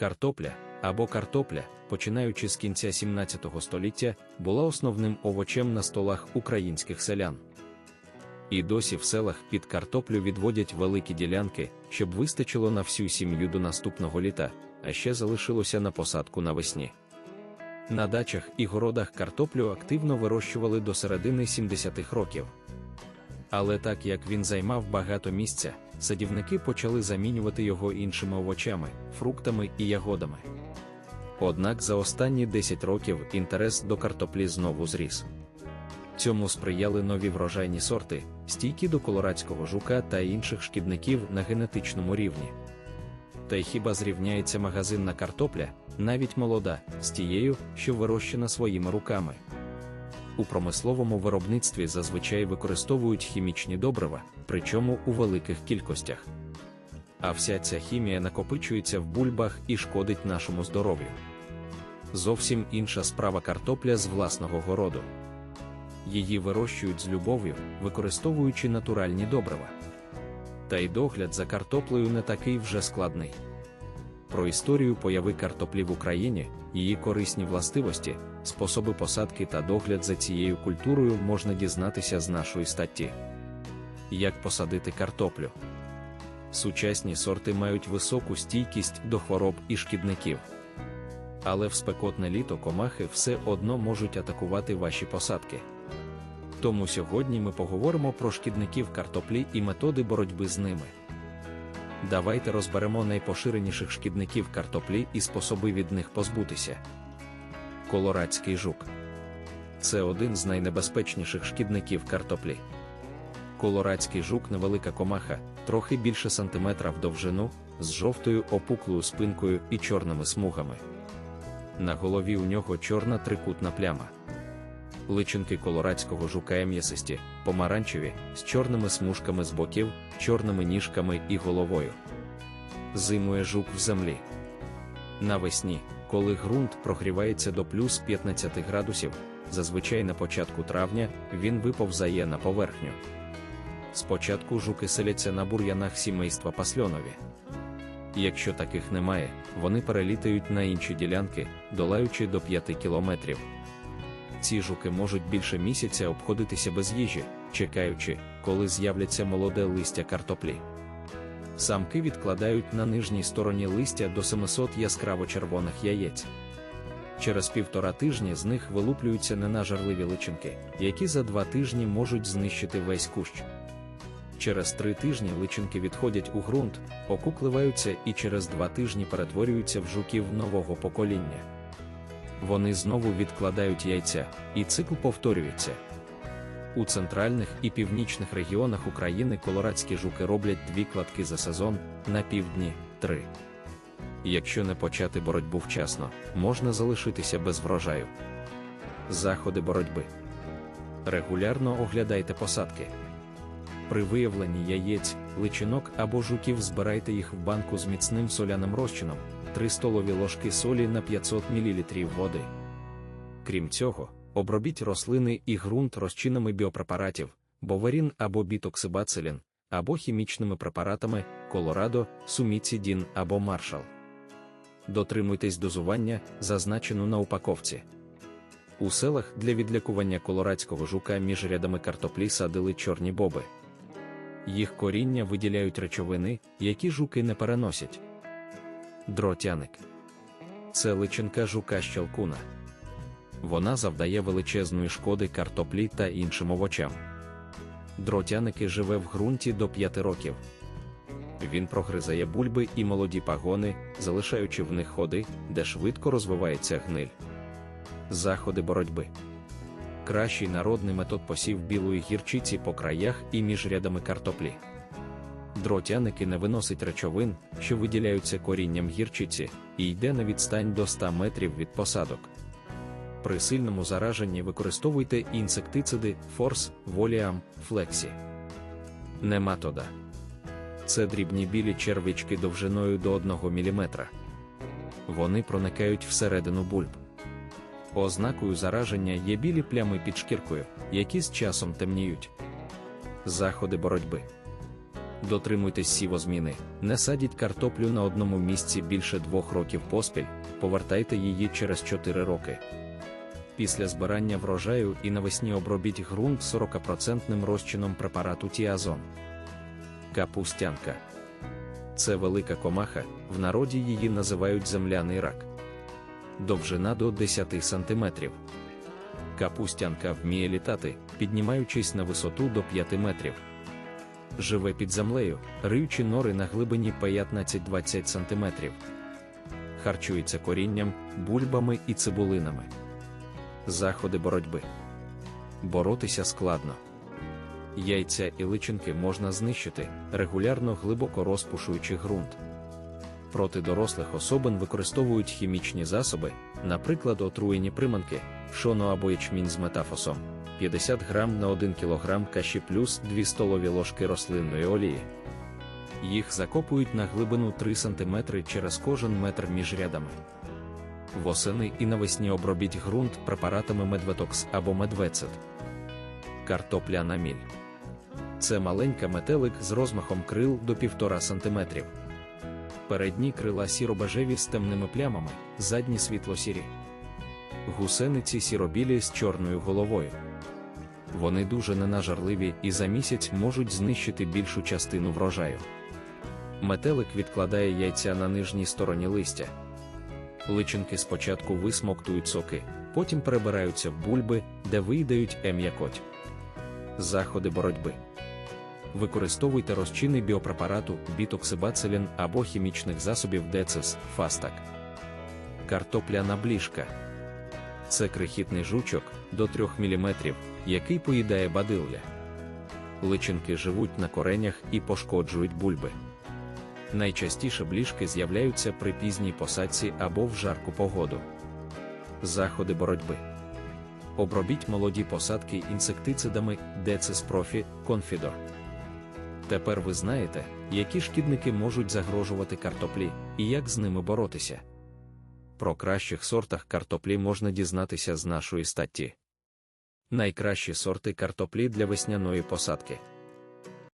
Картопля або картопля, починаючи з кінця 17 століття, була основним овочем на столах українських селян. І досі в селах під картоплю відводять великі ділянки, щоб вистачило на всю сім'ю до наступного літа, а ще залишилося на посадку навесні. На дачах і городах картоплю активно вирощували до середини 70-х років. Але так як він займав багато місця, садівники почали замінювати його іншими овочами, фруктами і ягодами. Однак за останні 10 років інтерес до картоплі знову зріс. Цьому сприяли нові врожайні сорти, стійкі до колорадського жука та інших шкідників на генетичному рівні. Та й хіба зрівняється магазинна картопля, навіть молода, з тією, що вирощена своїми руками. У промисловому виробництві зазвичай використовують хімічні добрива, причому у великих кількостях. А вся ця хімія накопичується в бульбах і шкодить нашому здоров'ю. Зовсім інша справа картопля з власного городу. Її вирощують з любов'ю, використовуючи натуральні добрива. Та й догляд за картоплею не такий вже складний. Про історію появи картоплі в Україні, її корисні властивості, способи посадки та догляд за цією культурою можна дізнатися з нашої статті. Як посадити картоплю? Сучасні сорти мають високу стійкість до хвороб і шкідників. Але в спекотне літо комахи все одно можуть атакувати ваші посадки. Тому сьогодні ми поговоримо про шкідників картоплі і методи боротьби з ними. Давайте розберемо найпоширеніших шкідників картоплі і способи від них позбутися. Колорадський жук це один з найнебезпечніших шкідників картоплі. Колорадський жук невелика комаха, трохи більше сантиметра в довжину, з жовтою опуклою спинкою і чорними смугами. На голові у нього чорна трикутна пляма. Личинки колорадського жука м'ясисті, помаранчеві, з чорними смужками з боків, чорними ніжками і головою. Зимує жук в землі. Навесні, коли ґрунт прогрівається до плюс 15 градусів, зазвичай на початку травня він виповзає на поверхню. Спочатку жуки селяться на бур'янах сімейства пасльонові. Якщо таких немає, вони перелітають на інші ділянки, долаючи до 5 кілометрів. Ці жуки можуть більше місяця обходитися без їжі, чекаючи, коли з'являться молоде листя картоплі. Самки відкладають на нижній стороні листя до 700 яскраво-червоних яєць. Через півтора тижні з них вилуплюються ненажарливі личинки, які за два тижні можуть знищити весь кущ. Через три тижні личинки відходять у ґрунт, окукливаються і через два тижні перетворюються в жуків нового покоління. Вони знову відкладають яйця, і цикл повторюється. У центральних і північних регіонах України колорадські жуки роблять дві кладки за сезон, на півдні три. Якщо не почати боротьбу вчасно, можна залишитися без врожаю. Заходи боротьби. Регулярно оглядайте посадки. При виявленні яєць, личинок або жуків збирайте їх в банку з міцним соляним розчином, 3 столові ложки солі на 500 мл води. Крім цього, обробіть рослини і ґрунт розчинами біопрепаратів, боварін або бітоксибацилін, або хімічними препаратами колорадо, суміцідін або маршал. Дотримуйтесь дозування, зазначену на упаковці. У селах для відлякування колорадського жука між рядами картоплі садили чорні боби. Їх коріння виділяють речовини, які жуки не переносять. Дротяник це личинка жука щелкуна. Вона завдає величезної шкоди картоплі та іншим овочам. Дротяники живе в ґрунті до 5 років. Він прогризає бульби і молоді пагони, залишаючи в них ходи, де швидко розвивається гниль. Заходи боротьби. Кращий народний метод посів білої гірчиці по краях і між рядами картоплі. Дротяники не виносить речовин, що виділяються корінням гірчиці, і йде на відстань до 100 метрів від посадок. При сильному зараженні використовуйте інсектициди Форс, Воліам, Флексі. Нематода. Це дрібні білі червячки довжиною до 1 мм. Вони проникають всередину бульб. Ознакою зараження є білі плями під шкіркою, які з часом темніють. Заходи боротьби. Дотримуйтесь сівозміни, не садіть картоплю на одному місці більше двох років поспіль, повертайте її через 4 роки. Після збирання врожаю і навесні обробіть ґрунт 40% розчином препарату Тіазон. Капустянка. Це велика комаха, в народі її називають земляний рак. Довжина до 10 см. Капустянка вміє літати, піднімаючись на висоту до 5 метрів. Живе під землею, риючи нори на глибині 15-20 см. Харчується корінням, бульбами і цибулинами. Заходи боротьби. Боротися складно. Яйця і личинки можна знищити, регулярно глибоко розпушуючи ґрунт. Проти дорослих особин використовують хімічні засоби, наприклад, отруєні приманки, пшоно або ячмінь з метафосом, 50 грам на 1 кг каші плюс 2 столові ложки рослинної олії. Їх закопують на глибину 3 см через кожен метр між рядами. Восени і навесні обробіть ґрунт препаратами медветокс або медвецет. Картопля на міль. Це маленька метелик з розмахом крил до 1,5 см. Передні крила сіробежеві з темними плямами, задні світло-сірі. Гусениці сіробілі з чорною головою. Вони дуже ненажарливі і за місяць можуть знищити більшу частину врожаю. Метелик відкладає яйця на нижній стороні листя. Личинки спочатку висмоктують соки, потім перебираються в бульби, де виїдають ем'якоть. Заходи боротьби. Використовуйте розчини біопрепарату бітоксибацилін або хімічних засобів Децис, Фастак. Картопляна бліжка. Це крихітний жучок до 3 мм, який поїдає бадилля. Личинки живуть на коренях і пошкоджують бульби. Найчастіше бліжки з'являються при пізній посадці або в жарку погоду. Заходи боротьби. Обробіть молоді посадки інсектицидами Децис Профі, Конфідор. Тепер ви знаєте, які шкідники можуть загрожувати картоплі і як з ними боротися. Про кращих сортах картоплі можна дізнатися з нашої статті. Найкращі сорти картоплі для весняної посадки.